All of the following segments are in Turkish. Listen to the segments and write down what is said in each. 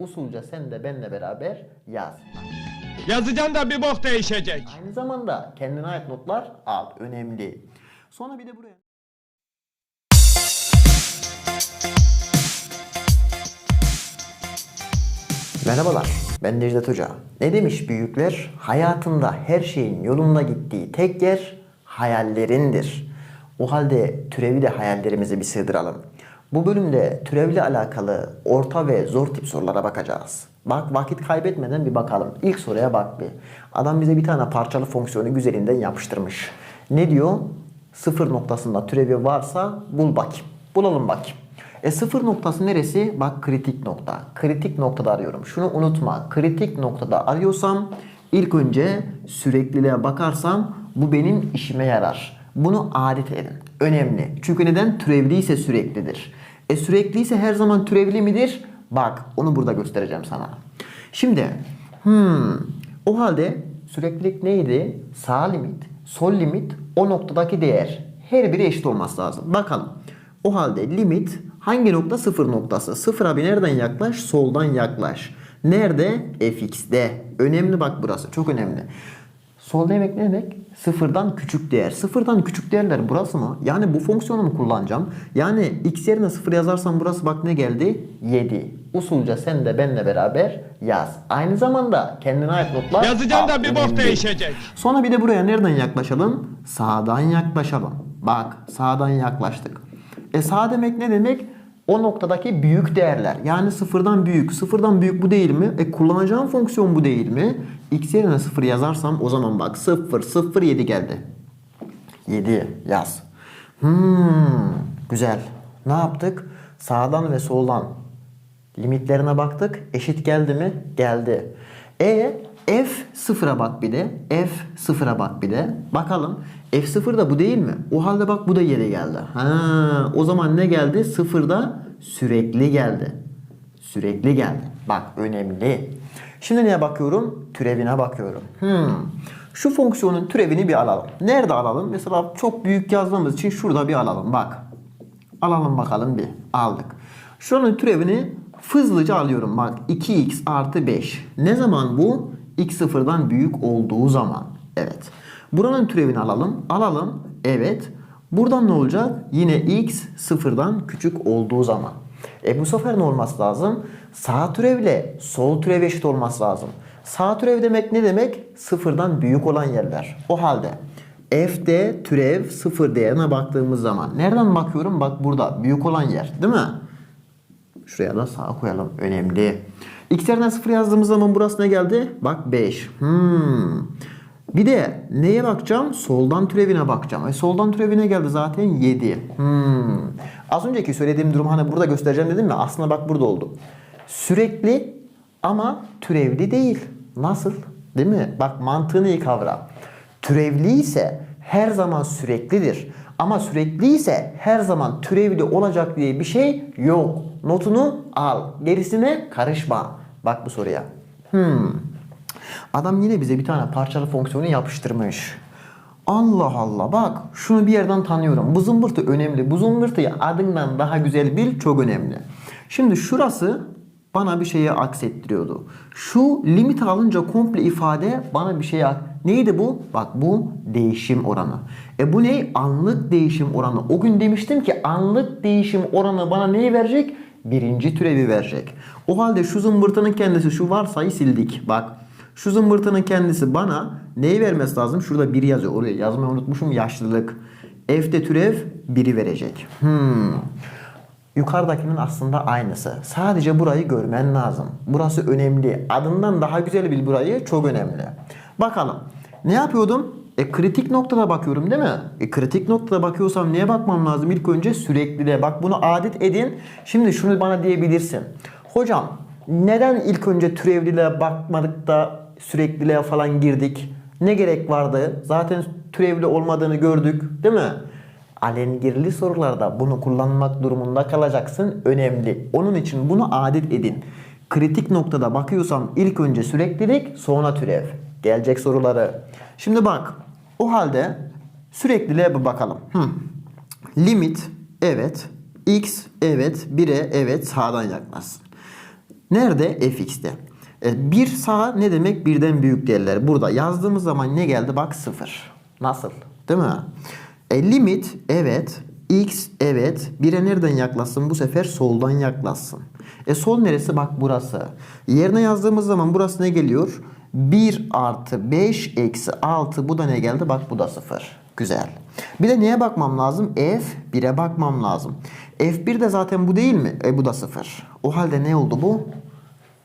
Usulca sen de benle beraber yaz. Yazacaksın da bir bok değişecek. Aynı zamanda kendine ait notlar al. Önemli. Sonra bir de buraya. Merhabalar, ben Necdet Hoca. Ne demiş büyükler? Hayatında her şeyin yolunda gittiği tek yer hayallerindir. O halde türevi de hayallerimize bir sığdıralım. Bu bölümde türevle alakalı orta ve zor tip sorulara bakacağız. Bak vakit kaybetmeden bir bakalım. İlk soruya bak bir. Adam bize bir tane parçalı fonksiyonu güzelinden yapıştırmış. Ne diyor? Sıfır noktasında türevi varsa bul bakayım. Bulalım bakayım. E sıfır noktası neresi? Bak kritik nokta. Kritik noktada arıyorum. Şunu unutma. Kritik noktada arıyorsam ilk önce sürekliliğe bakarsam bu benim işime yarar. Bunu adet edin. Önemli. Çünkü neden? Türevliyse süreklidir. E sürekliyse her zaman türevli midir? Bak onu burada göstereceğim sana. Şimdi hmm, o halde süreklilik neydi? Sağ limit, sol limit, o noktadaki değer. Her biri eşit olması lazım. Bakalım. O halde limit hangi nokta? Sıfır noktası. Sıfıra bir nereden yaklaş? Soldan yaklaş. Nerede? fx'de. Önemli bak burası. Çok önemli. Sol demek ne demek? Sıfırdan küçük değer. Sıfırdan küçük değerler burası mı? Yani bu fonksiyonu mu kullanacağım? Yani x yerine sıfır yazarsam burası bak ne geldi? 7. Usulca sen de benle beraber yaz. Aynı zamanda kendine ait notlar Yazacaksın da bir bok değişecek. Sonra bir de buraya nereden yaklaşalım? Sağdan yaklaşalım. Bak sağdan yaklaştık. E sağ demek ne demek? O noktadaki büyük değerler. Yani sıfırdan büyük. Sıfırdan büyük bu değil mi? E kullanacağım fonksiyon bu değil mi? X yerine sıfır yazarsam o zaman bak 0 0 7 geldi. 7 yaz. Hmm, güzel. Ne yaptık? Sağdan ve soldan limitlerine baktık. Eşit geldi mi? Geldi. E f sıfıra bak bir de. F sıfıra bak bir de. Bakalım. F sıfır da bu değil mi? O halde bak bu da yere geldi. Ha, o zaman ne geldi? Sıfırda sürekli geldi. Sürekli geldi. Bak önemli. Şimdi neye bakıyorum? Türevine bakıyorum. Hmm. Şu fonksiyonun türevini bir alalım. Nerede alalım? Mesela çok büyük yazdığımız için şurada bir alalım. Bak. Alalım bakalım bir. Aldık. Şuranın türevini hızlıca alıyorum. Bak 2x artı 5. Ne zaman bu? x sıfırdan büyük olduğu zaman. Evet. Buranın türevini alalım. Alalım. Evet. Buradan ne olacak? Yine x sıfırdan küçük olduğu zaman. E bu sefer ne olması lazım? Sağ türevle sol türev eşit olması lazım. Sağ türev demek ne demek? Sıfırdan büyük olan yerler. O halde f'de türev sıfır değerine baktığımız zaman. Nereden bakıyorum? Bak burada büyük olan yer değil mi? Şuraya da sağ koyalım. Önemli. X yerden 0 yazdığımız zaman burası ne geldi? Bak 5. Hmm. Bir de neye bakacağım? Soldan türevine bakacağım. E soldan türevine geldi zaten 7. Hmm. Az önceki söylediğim durum hani burada göstereceğim dedim mi? Aslında bak burada oldu. Sürekli ama türevli değil. Nasıl? Değil mi? Bak mantığını iyi kavra. Türevli ise her zaman süreklidir. Ama sürekli ise her zaman türevli olacak diye bir şey yok. Notunu al. Gerisine karışma. Bak bu soruya. Hmm. Adam yine bize bir tane parçalı fonksiyonu yapıştırmış. Allah Allah bak şunu bir yerden tanıyorum. Bu zımbırtı önemli. Bu zımbırtıyı adından daha güzel bil çok önemli. Şimdi şurası bana bir şeye aksettiriyordu. Şu limit alınca komple ifade bana bir şeye Neydi bu? Bak bu değişim oranı. E bu ne? Anlık değişim oranı. O gün demiştim ki anlık değişim oranı bana neyi verecek? Birinci türevi verecek. O halde şu zımbırtının kendisi şu varsayı sildik. Bak şu zımbırtının kendisi bana neyi vermesi lazım? Şurada 1 yazıyor. Oraya yazmayı unutmuşum. Yaşlılık. F'de türev 1'i verecek. Hmm. Yukarıdakinin aslında aynısı. Sadece burayı görmen lazım. Burası önemli. Adından daha güzel bil burayı. Çok önemli. Bakalım. Ne yapıyordum? E kritik noktada bakıyorum değil mi? E kritik noktada bakıyorsam neye bakmam lazım? İlk önce sürekliliğe. Bak bunu adet edin. Şimdi şunu bana diyebilirsin. Hocam neden ilk önce türevliliğe bakmadık da sürekliliğe falan girdik? Ne gerek vardı? Zaten türevli olmadığını gördük değil mi? Alengirli sorularda bunu kullanmak durumunda kalacaksın. Önemli. Onun için bunu adet edin. Kritik noktada bakıyorsam ilk önce süreklilik sonra türev. Gelecek soruları. Şimdi bak. O halde sürekliliğe bir bakalım. Hı. Limit evet. X evet. 1'e evet sağdan yaklaşsın. Nerede? fx'te. E, bir sağ ne demek? Birden büyük değerler. Burada yazdığımız zaman ne geldi? Bak sıfır. Nasıl? Değil mi? E, limit evet. X evet. Bire nereden yaklaşsın? Bu sefer soldan yaklaşsın. E sol neresi? Bak burası. Yerine yazdığımız zaman burası ne geliyor? 1 artı 5 eksi 6 bu da ne geldi? Bak bu da 0. Güzel. Bir de neye bakmam lazım? F1'e bakmam lazım. F1 de zaten bu değil mi? E bu da 0. O halde ne oldu bu?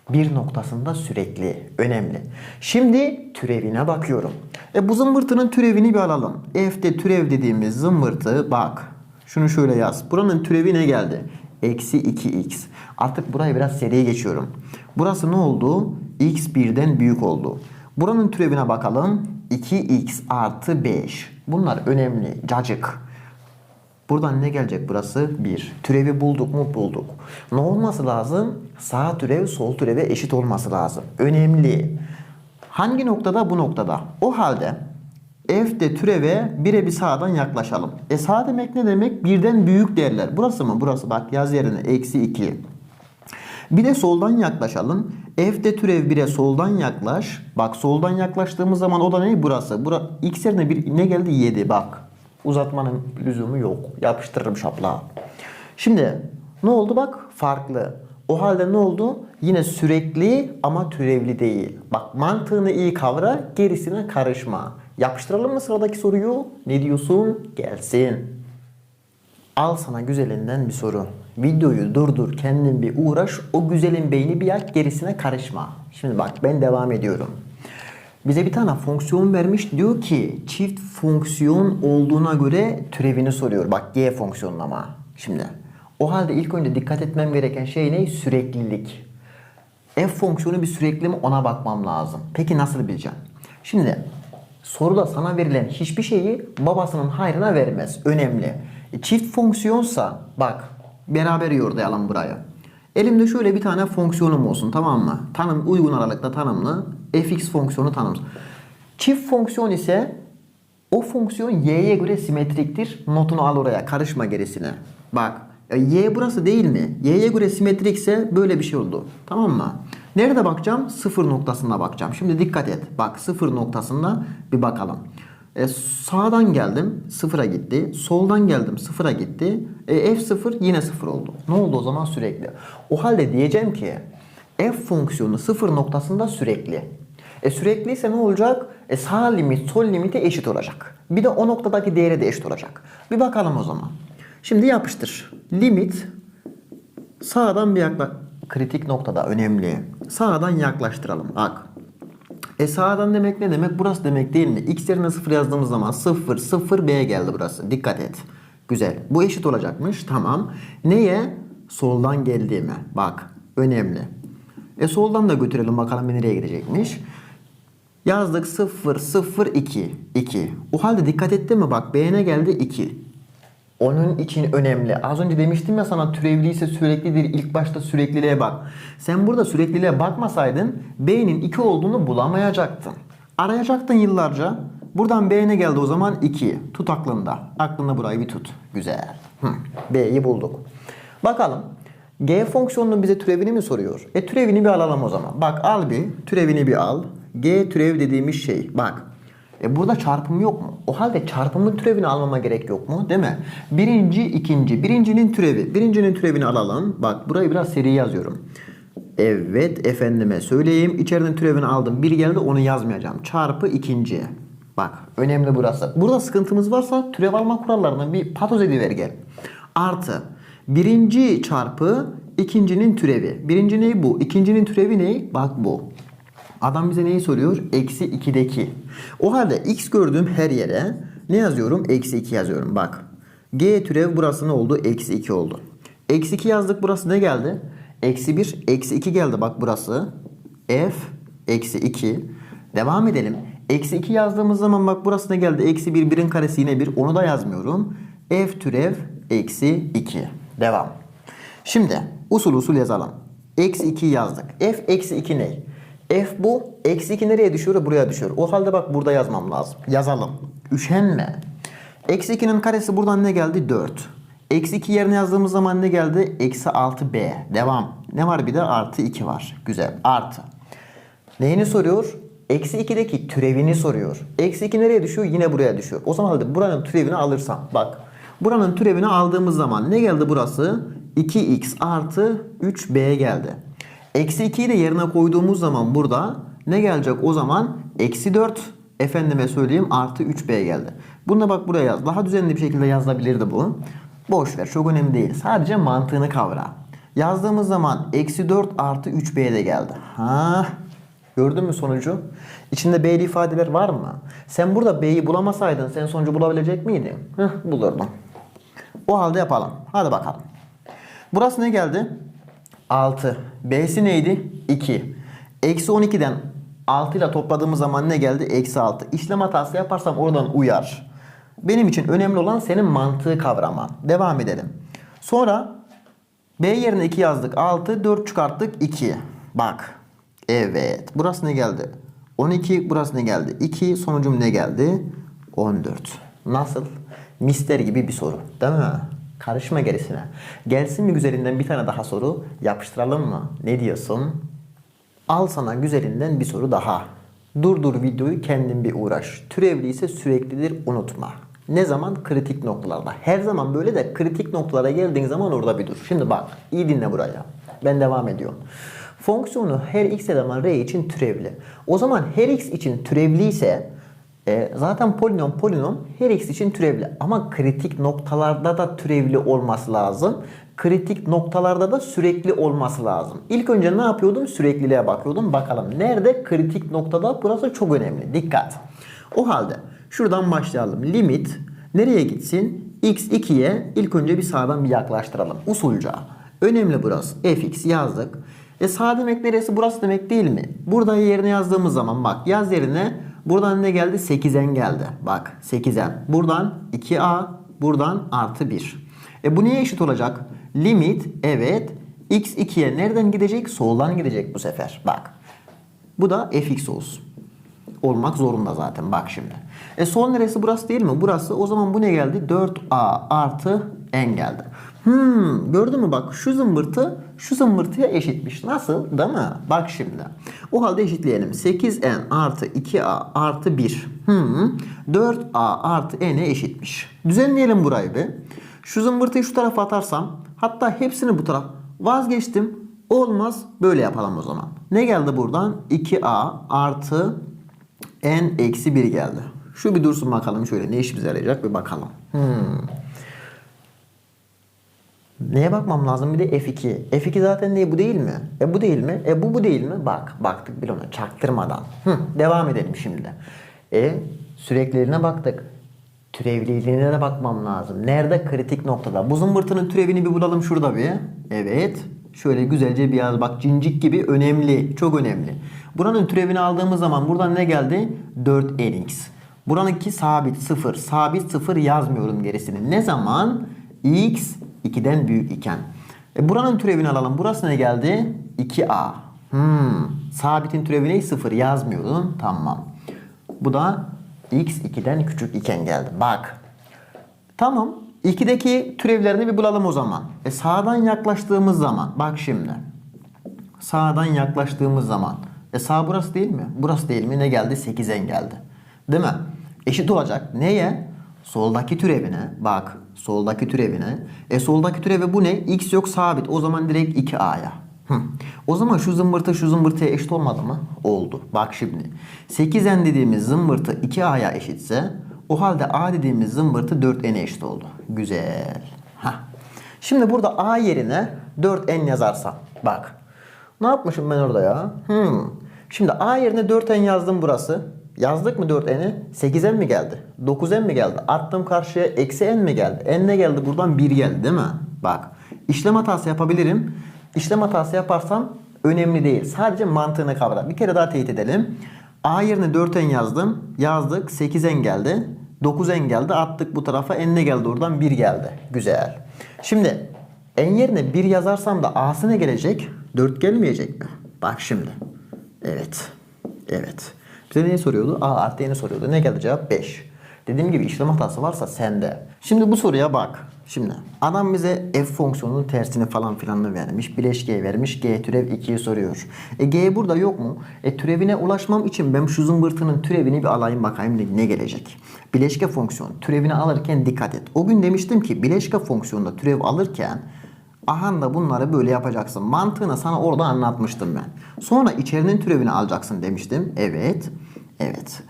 Bir noktasında sürekli. Önemli. Şimdi türevine bakıyorum. E bu zımbırtının türevini bir alalım. F'de türev dediğimiz zımbırtı bak. Şunu şöyle yaz. Buranın türevi ne geldi? Eksi 2x. Artık burayı biraz seriye geçiyorum. Burası ne oldu? x birden büyük oldu. Buranın türevine bakalım. 2x artı 5. Bunlar önemli. Cacık. Buradan ne gelecek burası? 1. Türevi bulduk mu? Bulduk. Ne olması lazım? Sağ türev sol türeve eşit olması lazım. Önemli. Hangi noktada? Bu noktada. O halde f'de türeve bire bir sağdan yaklaşalım. E sağ demek ne demek? Birden büyük değerler. Burası mı? Burası. Bak yaz yerine. Eksi 2. Bir de soldan yaklaşalım. F'de türev 1'e soldan yaklaş. Bak soldan yaklaştığımız zaman o da ne? Burası. Bura, x yerine bir, ne geldi? 7. Bak. Uzatmanın lüzumu yok. Yapıştırırım şapla. Şimdi ne oldu bak? Farklı. O halde ne oldu? Yine sürekli ama türevli değil. Bak mantığını iyi kavra, gerisine karışma. Yapıştıralım mı sıradaki soruyu? Ne diyorsun? Gelsin. Al sana güzelinden bir soru. Videoyu durdur, kendin bir uğraş, o güzelin beyni bir yak, gerisine karışma. Şimdi bak ben devam ediyorum. Bize bir tane fonksiyon vermiş diyor ki çift fonksiyon olduğuna göre türevini soruyor. Bak g fonksiyonun ama. Şimdi o halde ilk önce dikkat etmem gereken şey ne? Süreklilik. F fonksiyonu bir sürekli mi ona bakmam lazım. Peki nasıl bileceğim? Şimdi soruda sana verilen hiçbir şeyi babasının hayrına vermez. Önemli. E, çift fonksiyonsa bak beraber yordayalım buraya. Elimde şöyle bir tane fonksiyonum olsun tamam mı? Tanım uygun aralıkta tanımlı fx fonksiyonu tanım. Çift fonksiyon ise o fonksiyon y'ye göre simetriktir. Notunu al oraya karışma gerisine. Bak e, y burası değil mi? y'ye göre simetrikse böyle bir şey oldu. Tamam mı? Nerede bakacağım? Sıfır noktasında bakacağım. Şimdi dikkat et. Bak sıfır noktasında bir bakalım. E, sağdan geldim sıfıra gitti. Soldan geldim sıfıra gitti. E, f sıfır yine sıfır oldu. Ne oldu o zaman sürekli? O halde diyeceğim ki f fonksiyonu sıfır noktasında sürekli. E sürekliyse ne olacak? E sağ limit sol limite eşit olacak. Bir de o noktadaki değeri de eşit olacak. Bir bakalım o zaman. Şimdi yapıştır. Limit sağdan bir yaklaş... Kritik noktada önemli. Sağdan yaklaştıralım. Bak. E sağdan demek ne demek? Burası demek değil mi? X yerine 0 yazdığımız zaman 0, 0, B'ye geldi burası. Dikkat et. Güzel. Bu eşit olacakmış. Tamam. Neye? Soldan geldiğime. Bak. Önemli. E soldan da götürelim bakalım nereye gidecekmiş. Yazdık 0, 0, 2. 2. O halde dikkat ettin mi? Bak B'ye ne geldi? 2. Onun için önemli. Az önce demiştim ya sana türevliyse süreklidir. İlk başta sürekliliğe bak. Sen burada sürekliliğe bakmasaydın B'nin 2 olduğunu bulamayacaktın. Arayacaktın yıllarca. Buradan B ne geldi o zaman? 2. Tut aklında. Aklında burayı bir tut. Güzel. B'yi bulduk. Bakalım. G fonksiyonunun bize türevini mi soruyor? E türevini bir alalım o zaman. Bak al bir. Türevini bir al. G türev dediğimiz şey. Bak. E burada çarpım yok mu? O halde çarpımın türevini almama gerek yok mu? Değil mi? Birinci, ikinci. Birincinin türevi. Birincinin türevini alalım. Bak burayı biraz seri yazıyorum. Evet efendime söyleyeyim. İçeriden türevini aldım. Bir geldi onu yazmayacağım. Çarpı ikinci. Bak önemli burası. Burada sıkıntımız varsa türev alma kurallarından bir patoz ediver gel. Artı birinci çarpı ikincinin türevi. Birinci ne bu? İkincinin türevi ne? Bak bu. Adam bize neyi soruyor? Eksi 2'deki. O halde x gördüğüm her yere ne yazıyorum? Eksi 2 yazıyorum. Bak. G türev burası ne oldu? Eksi 2 oldu. Eksi 2 yazdık burası ne geldi? Eksi 1, eksi 2 geldi bak burası. F, eksi 2. Devam edelim. Eksi 2 yazdığımız zaman bak burası ne geldi? Eksi 1, 1'in karesi yine 1. Onu da yazmıyorum. F türev eksi 2. Devam. Şimdi usul usul yazalım. Eksi 2 yazdık. F eksi 2 ne? F bu. Eksi 2 nereye düşüyor? Buraya düşüyor. O halde bak burada yazmam lazım. Yazalım. Üşenme. Eksi 2'nin karesi buradan ne geldi? 4. Eksi 2 yerine yazdığımız zaman ne geldi? Eksi 6b. Devam. Ne var bir de artı 2 var. Güzel. Artı. Neyini soruyor? Eksi 2'deki türevini soruyor. Eksi 2 nereye düşüyor? Yine buraya düşüyor. O zaman hadi buranın türevini alırsam. Bak. Buranın türevini aldığımız zaman ne geldi burası? 2x artı 3b geldi. Eksi 2'yi de yerine koyduğumuz zaman burada ne gelecek o zaman? Eksi 4 efendime söyleyeyim artı 3b geldi. Bunu da bak buraya yaz. Daha düzenli bir şekilde yazılabilirdi bu. Boş ver çok önemli değil. Sadece mantığını kavra. Yazdığımız zaman eksi 4 artı 3b de geldi. Ha, Gördün mü sonucu? İçinde B'li ifadeler var mı? Sen burada B'yi bulamasaydın sen sonucu bulabilecek miydin? Heh, bulurdun. O halde yapalım. Hadi bakalım. Burası ne geldi? 6. B'si neydi? 2. Eksi 12'den 6 ile topladığımız zaman ne geldi? Eksi 6. İşlem hatası yaparsam oradan uyar. Benim için önemli olan senin mantığı kavraman. Devam edelim. Sonra B yerine 2 yazdık. 6, 4 çıkarttık 2. Bak. Evet. Burası ne geldi? 12. Burası ne geldi? 2. Sonucum ne geldi? 14. Nasıl? Mister gibi bir soru. Değil mi? Karışma gerisine. Gelsin mi güzelinden bir tane daha soru? Yapıştıralım mı? Ne diyorsun? Al sana güzelinden bir soru daha. Durdur videoyu kendin bir uğraş. Türevli ise süreklidir unutma. Ne zaman? Kritik noktalarda. Her zaman böyle de kritik noktalara geldiğin zaman orada bir dur. Şimdi bak iyi dinle buraya. Ben devam ediyorum. Fonksiyonu her x eleman r için türevli. O zaman her x için türevli ise e, zaten polinom polinom her x için türevli. Ama kritik noktalarda da türevli olması lazım. Kritik noktalarda da sürekli olması lazım. İlk önce ne yapıyordum? Sürekliliğe bakıyordum. Bakalım nerede? Kritik noktada. Burası çok önemli. Dikkat. O halde şuradan başlayalım. Limit nereye gitsin? x 2'ye ilk önce bir sağdan bir yaklaştıralım. Usulca. Önemli burası. fx yazdık. E sağ demek neresi? Burası demek değil mi? Burada yerine yazdığımız zaman bak yaz yerine buradan ne geldi? 8'en geldi. Bak 8'en. Buradan 2a buradan artı 1. E bu neye eşit olacak? Limit evet x 2'ye nereden gidecek? Soldan gidecek bu sefer. Bak. Bu da fx olsun. Olmak zorunda zaten bak şimdi. E sol neresi burası değil mi? Burası o zaman bu ne geldi? 4a artı n geldi. Hmm, gördün mü bak şu zımbırtı şu zımbırtıya eşitmiş. Nasıl? Değil mi? Bak şimdi. O halde eşitleyelim. 8n artı 2a artı 1. Hmm, 4a artı n'e eşitmiş. Düzenleyelim burayı bir. Şu zımbırtıyı şu tarafa atarsam hatta hepsini bu taraf vazgeçtim. Olmaz. Böyle yapalım o zaman. Ne geldi buradan? 2a artı n eksi 1 geldi. Şu bir dursun bakalım şöyle ne işimize yarayacak bir bakalım. Hmm. Neye bakmam lazım? Bir de F2. F2 zaten ne bu değil mi? E bu değil mi? E bu bu değil mi? Bak baktık bir ona çaktırmadan. Hı, devam edelim şimdi. E süreklilerine baktık. Türevliliğine de bakmam lazım. Nerede? Kritik noktada. Bu zımbırtının türevini bir bulalım şurada bir. Evet. Şöyle güzelce bir yaz. Bak cincik gibi önemli. Çok önemli. Buranın türevini aldığımız zaman buradan ne geldi? 4nx. Buranınki sabit 0. Sabit 0 yazmıyorum gerisini. Ne zaman? x 2'den büyük iken. E buranın türevini alalım. Burası ne geldi? 2a. Hmm. Sabitin türevi ne? 0 yazmıyordum. Tamam. Bu da x 2'den küçük iken geldi. Bak. Tamam. 2'deki türevlerini bir bulalım o zaman. E sağdan yaklaştığımız zaman. Bak şimdi. Sağdan yaklaştığımız zaman. E sağ burası değil mi? Burası değil mi? Ne geldi? 8'en geldi. Değil mi? Eşit olacak. Neye? Soldaki türevine. Bak. Soldaki türevine. E soldaki türevi bu ne? X yok sabit. O zaman direkt 2A'ya. Hı. O zaman şu zımbırtı şu zımbırtıya eşit olmadı mı? Oldu. Bak şimdi. 8n dediğimiz zımbırtı 2a'ya eşitse o halde a dediğimiz zımbırtı 4n'e eşit oldu. Güzel. Hah. Şimdi burada a yerine 4n yazarsam. Bak. Ne yapmışım ben orada ya? Hmm. Şimdi a yerine 4n yazdım burası. Yazdık mı 4n'i? 8n mi geldi? 9n mi geldi? Attım karşıya eksi n mi geldi? n ne geldi? Buradan 1 geldi değil mi? Bak. İşlem hatası yapabilirim. İşlem hatası yaparsam önemli değil. Sadece mantığını kavra. Bir kere daha teyit edelim. A yerine 4n yazdım. Yazdık. 8n geldi. 9n geldi. Attık bu tarafa. N ne geldi oradan? 1 geldi. Güzel. Şimdi n yerine 1 yazarsam da a'sı ne gelecek? 4 gelmeyecek mi? Bak şimdi. Evet. Evet. Bize neyi soruyordu? A artı n'yi soruyordu. Ne geldi cevap? 5. Dediğim gibi işlem hatası varsa sende. Şimdi bu soruya bak. Şimdi adam bize f fonksiyonunun tersini falan filanını vermiş. Bileşkeye vermiş. G türev 2'yi soruyor. E G burada yok mu? E türevine ulaşmam için ben şu zımbırtının türevini bir alayım bakayım ne, gelecek. Bileşke fonksiyon türevini alırken dikkat et. O gün demiştim ki bileşke fonksiyonda türev alırken Ahan da bunları böyle yapacaksın. Mantığını sana orada anlatmıştım ben. Sonra içerinin türevini alacaksın demiştim. Evet. Evet.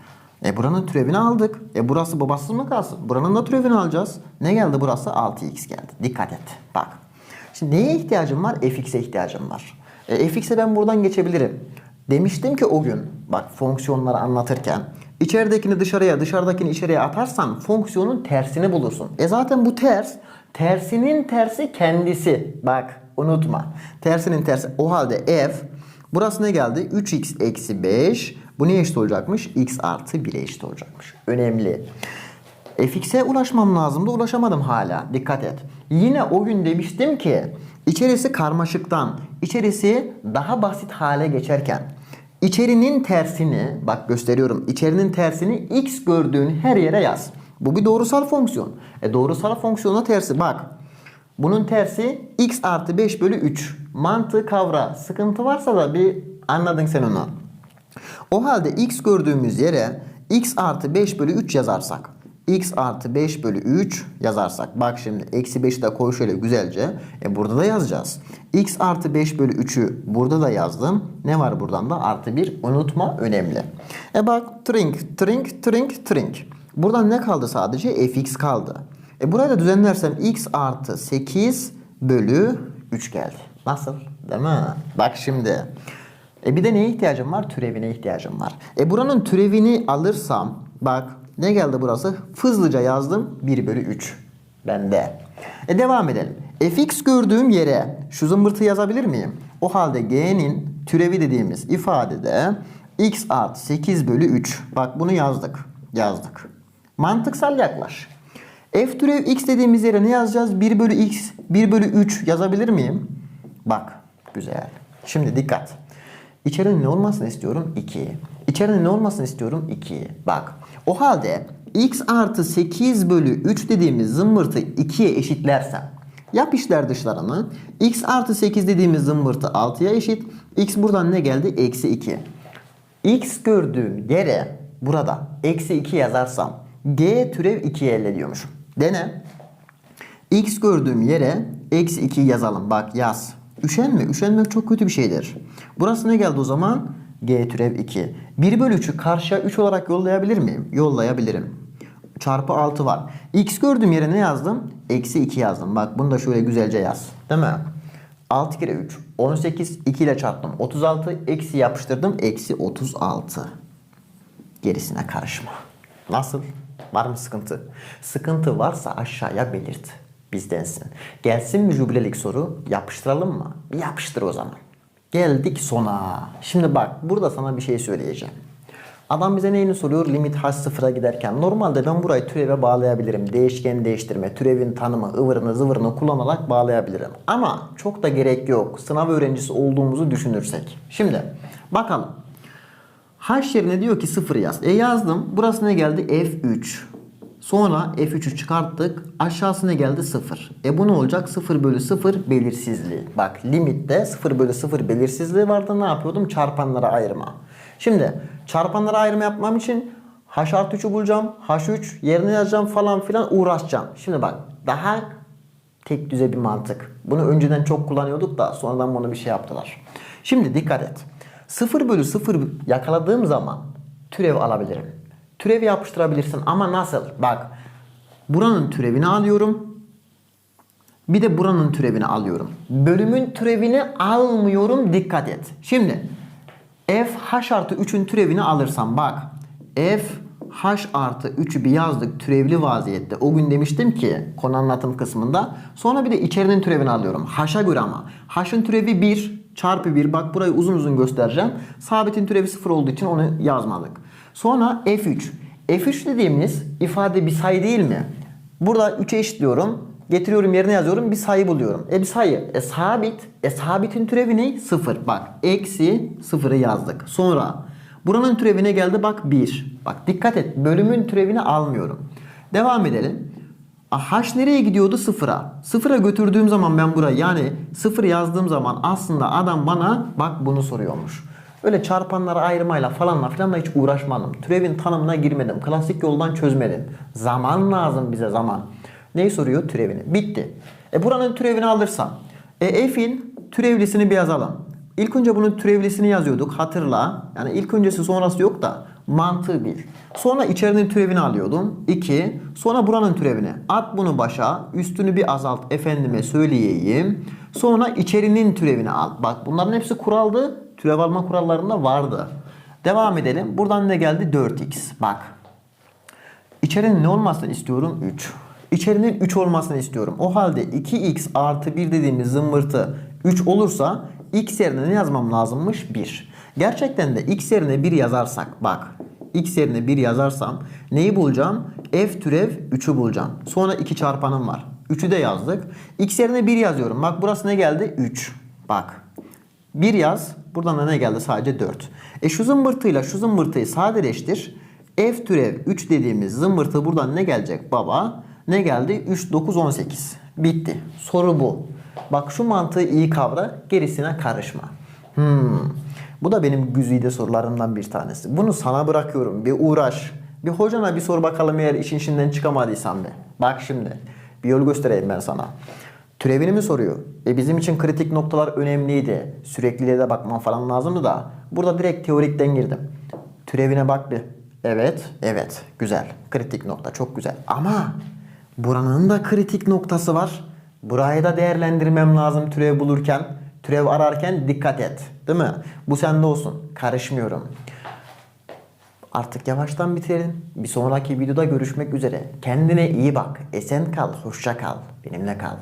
E buranın türevini aldık. E burası babasız mı kalsın? Buranın da türevini alacağız. Ne geldi burası? 6x geldi. Dikkat et. Bak. Şimdi neye ihtiyacım var? fx'e ihtiyacım var. E, fx'e ben buradan geçebilirim. Demiştim ki o gün bak fonksiyonları anlatırken içeridekini dışarıya dışarıdakini içeriye atarsan fonksiyonun tersini bulursun. E zaten bu ters tersinin tersi kendisi. Bak unutma. Tersinin tersi. O halde f burası ne geldi? 3x eksi 5 bu neye eşit olacakmış? x artı 1'e eşit olacakmış. Önemli. fx'e ulaşmam lazımdı. Ulaşamadım hala. Dikkat et. Yine o gün demiştim ki içerisi karmaşıktan içerisi daha basit hale geçerken içerinin tersini bak gösteriyorum. İçerinin tersini x gördüğün her yere yaz. Bu bir doğrusal fonksiyon. E doğrusal fonksiyona tersi bak. Bunun tersi x artı 5 bölü 3. Mantığı kavra. Sıkıntı varsa da bir anladın sen onu. O halde x gördüğümüz yere x artı 5 bölü 3 yazarsak x artı 5 bölü 3 yazarsak bak şimdi eksi 5'i de koy şöyle güzelce e burada da yazacağız. x artı 5 bölü 3'ü burada da yazdım. Ne var buradan da artı 1 unutma önemli. E bak trink trink trink trink. Buradan ne kaldı sadece fx kaldı. E burayı da düzenlersem x artı 8 bölü 3 geldi. Nasıl? Değil mi? Bak şimdi. E bir de neye ihtiyacım var? Türevine ihtiyacım var. E buranın türevini alırsam bak ne geldi burası? Hızlıca yazdım 1 bölü 3. Bende. E devam edelim. fx gördüğüm yere şu zımbırtı yazabilir miyim? O halde g'nin türevi dediğimiz ifadede x artı 8 bölü 3. Bak bunu yazdık. Yazdık. Mantıksal yaklaş. f türev x dediğimiz yere ne yazacağız? 1 bölü x 1 bölü 3 yazabilir miyim? Bak güzel. Şimdi dikkat. İçerinin ne olmasını istiyorum? 2. İçerinin ne olmasını istiyorum? 2. Bak. O halde x artı 8 bölü 3 dediğimiz zımbırtı 2'ye eşitlersem yap işler dışlarını. x artı 8 dediğimiz zımbırtı 6'ya eşit. x buradan ne geldi? Eksi 2. x gördüğüm yere burada eksi 2 yazarsam g türev 2'yi elde ediyormuşum. Dene. X gördüğüm yere eksi 2 yazalım. Bak yaz. Üşenme. Üşenmek çok kötü bir şeydir. Burası ne geldi o zaman? G türev 2. 1 bölü 3'ü karşıya 3 olarak yollayabilir miyim? Yollayabilirim. Çarpı 6 var. X gördüğüm yere ne yazdım? Eksi 2 yazdım. Bak bunu da şöyle güzelce yaz. Değil mi? 6 kere 3. 18. 2 ile çarptım. 36. Eksi yapıştırdım. Eksi 36. Gerisine karışma. Nasıl? Var mı sıkıntı? Sıkıntı varsa aşağıya belirt. Bizdensin. Gelsin mi jübilelik soru? Yapıştıralım mı? Bir yapıştır o zaman. Geldik sona. Şimdi bak burada sana bir şey söyleyeceğim. Adam bize neyini soruyor? Limit h sıfıra giderken. Normalde ben burayı türeve bağlayabilirim. Değişken değiştirme, türevin tanımı, ıvırını zıvırını kullanarak bağlayabilirim. Ama çok da gerek yok. Sınav öğrencisi olduğumuzu düşünürsek. Şimdi bakalım. H yerine diyor ki 0 yaz. E yazdım. Burası ne geldi? F3. Sonra F3'ü çıkarttık. Aşağısı ne geldi? 0. E bu ne olacak? 0 bölü 0 belirsizliği. Bak limitte 0 bölü 0 belirsizliği vardı. Ne yapıyordum? Çarpanlara ayırma. Şimdi çarpanlara ayırma yapmam için H artı 3'ü bulacağım. H3 yerine yazacağım falan filan uğraşacağım. Şimdi bak daha tek düze bir mantık. Bunu önceden çok kullanıyorduk da sonradan bunu bir şey yaptılar. Şimdi dikkat et. 0 bölü 0 yakaladığım zaman türev alabilirim. Türevi yapıştırabilirsin ama nasıl? Bak buranın türevini alıyorum. Bir de buranın türevini alıyorum. Bölümün türevini almıyorum dikkat et. Şimdi f h artı 3'ün türevini alırsam bak f h artı 3'ü bir yazdık türevli vaziyette. O gün demiştim ki konu anlatım kısmında. Sonra bir de içerinin türevini alıyorum. h'a göre ama. h'ın türevi 1 çarpı 1. Bak burayı uzun uzun göstereceğim. Sabitin türevi 0 olduğu için onu yazmadık. Sonra f3. f3 dediğimiz ifade bir sayı değil mi? Burada 3'e eşitliyorum. Getiriyorum yerine yazıyorum. Bir sayı buluyorum. E bir sayı. E sabit. E sabitin türevi ne? 0. Bak eksi 0'ı yazdık. Sonra buranın türevine geldi bak 1. Bak dikkat et. Bölümün türevini almıyorum. Devam edelim. H nereye gidiyordu? Sıfıra. Sıfıra götürdüğüm zaman ben burayı yani sıfır yazdığım zaman aslında adam bana bak bunu soruyormuş. Öyle çarpanları ayırmayla falanla filanla hiç uğraşmadım. Türevin tanımına girmedim. Klasik yoldan çözmedim. Zaman lazım bize zaman. Neyi soruyor? Türevini. Bitti. E buranın türevini alırsam. E f'in türevlisini bir yazalım. İlk önce bunun türevlisini yazıyorduk. Hatırla. Yani ilk öncesi sonrası yok da mantığı bil. Sonra içerinin türevini alıyordum. 2. Sonra buranın türevini. At bunu başa. Üstünü bir azalt efendime söyleyeyim. Sonra içerinin türevini al. Bak bunların hepsi kuraldı. Türev alma kurallarında vardı. Devam edelim. Buradan ne geldi? 4x. Bak. İçerinin ne olmasını istiyorum? 3. İçerinin 3 olmasını istiyorum. O halde 2x artı 1 dediğimiz zımbırtı 3 olursa x yerine ne yazmam lazımmış? 1. Gerçekten de x yerine 1 yazarsak bak x yerine 1 yazarsam neyi bulacağım? f türev 3'ü bulacağım. Sonra 2 çarpanım var. 3'ü de yazdık. x yerine 1 yazıyorum. Bak burası ne geldi? 3. Bak. 1 yaz. Buradan da ne geldi? Sadece 4. E şu zımbırtıyla şu zımbırtıyı sadeleştir. F türev 3 dediğimiz zımbırtı buradan ne gelecek baba? Ne geldi? 3, 9, 18. Bitti. Soru bu. Bak şu mantığı iyi kavra. Gerisine karışma. Hmm. Bu da benim güzide sorularımdan bir tanesi. Bunu sana bırakıyorum. Bir uğraş. Bir hocana bir sor bakalım eğer işin içinden çıkamadıysan de. Bak şimdi. Bir yol göstereyim ben sana. Türevini mi soruyor? E bizim için kritik noktalar önemliydi. Sürekliliğe de bakmam falan lazımdı da. Burada direkt teorikten girdim. Türevine bak bir. Evet, evet. Güzel. Kritik nokta çok güzel. Ama buranın da kritik noktası var. Burayı da değerlendirmem lazım türev bulurken. Türev ararken dikkat et. Değil mi? Bu sende olsun. Karışmıyorum. Artık yavaştan bitirelim. Bir sonraki videoda görüşmek üzere. Kendine iyi bak. Esen kal, hoşça kal. Benimle kal.